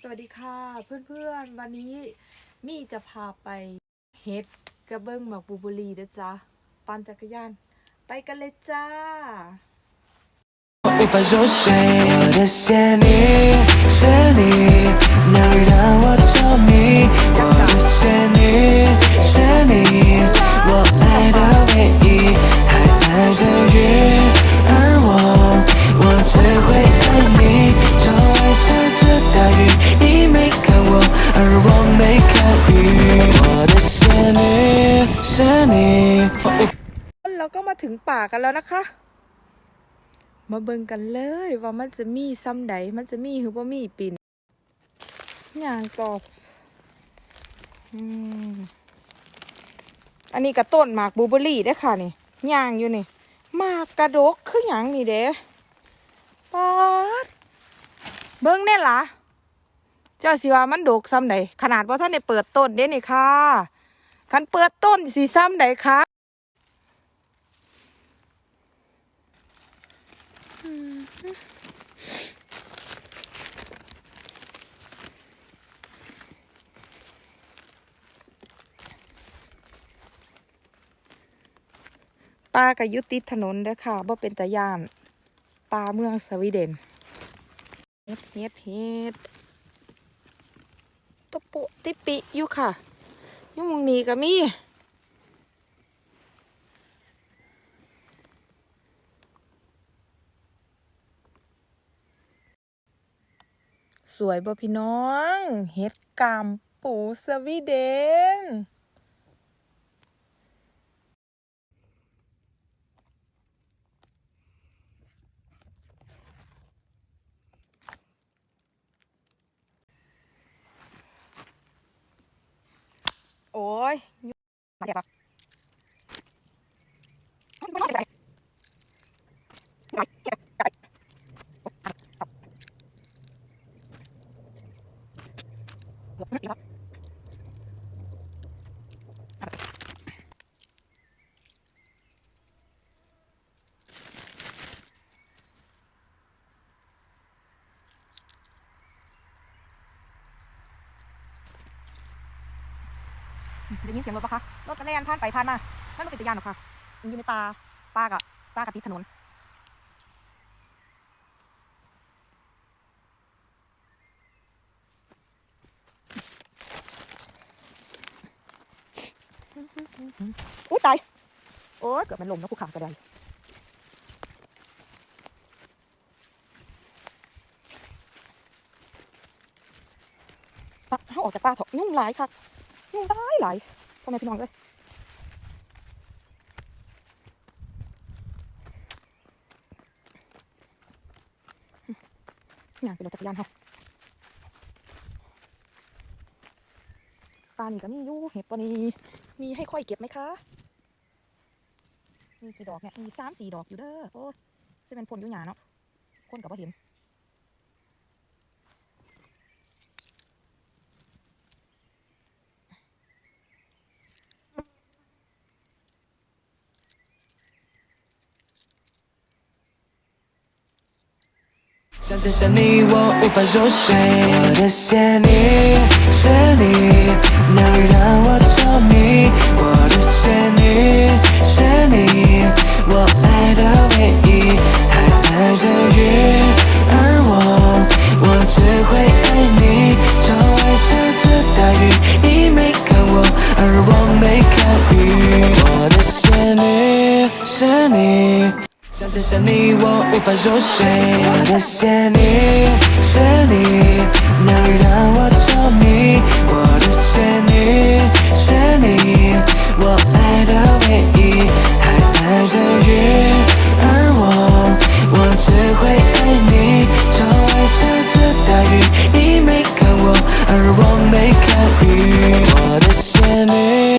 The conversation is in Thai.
สวัสดีค่ะเพื่อนๆ วันนี้มี่จะพาไปเฮ็ดกระเบื้องหมักบูบุรีนะจ๊ะปั่นจักรยาน ไปกันเลยจ้า 无法入睡，我的想你是你，能让 ก็มาถึงป่ากันแล้วนะคะ มาเบิ่งกันเลย ว่ามันจะมีซ้ำใดมันจะมีหรือว่ามีปินอย่างตอบอันนี้กระต้นหมากบูเบอรี่ได้ค่ะนี่ย่างอยู่นี่หมากกระดกคืออย่างนี่เด้ปาดเบิ่งแน่ล่ะเจ้าสิว่ามันดกซ้ำใดขนาดว่าท่านได้เปิดต้นเด้นี่ค่ะคันเปิดต้นสีซ้ำใดคะ ปลากระยุติดถนนเด้อค่ะบ่เป็นตะยานปลาเมืองสวีเดนเฮ็ดเฮ็ดเฮ็ดตะปุติปิอยู่ค่ะยู่หมองนี้ก็มี สวยบ่พี่น้อง เฮ็ดกามปูสวีเดน โอ้ยมาเดี๋ยวปะ ได้ยินเสียงรถปะคะ รถตะแลนผ่านไปผ่านมา มันไม่เป็นตะยานหรอกค่ะมันอยู่ในป่าป่ากับป่ากับติดถนน อุ้ยตาย โอ้ยเกือบมันลมแล้วกูขำกระไดปะเขาออกจากป่าเถอะยุ่งหลายค่ะยุ่งหลายหลายพ่อแม่พี่น้องเลยอย่างเป็นรถจักรยานเขาปลานี่ก็มีอยู่เห็ดปะนี้ มีให้ค่อยเก็บไหมคะ มีกี่ดอกเนี่ย มีสามสี่ดอกอยู่เด้อ โอ้จะเป็นผลอยู่หยาเนาะ คนกับว่าเห็น 想着想你，我无法入睡。我的想你是你，能让我着迷。我的想你是你，我爱的唯一，还带着雨，而我我只会爱你。窗外下着大雨，你没看我，而我没看雨。我的想你是你。想见见你，我无法入睡。我的谢你，是你能让我着迷。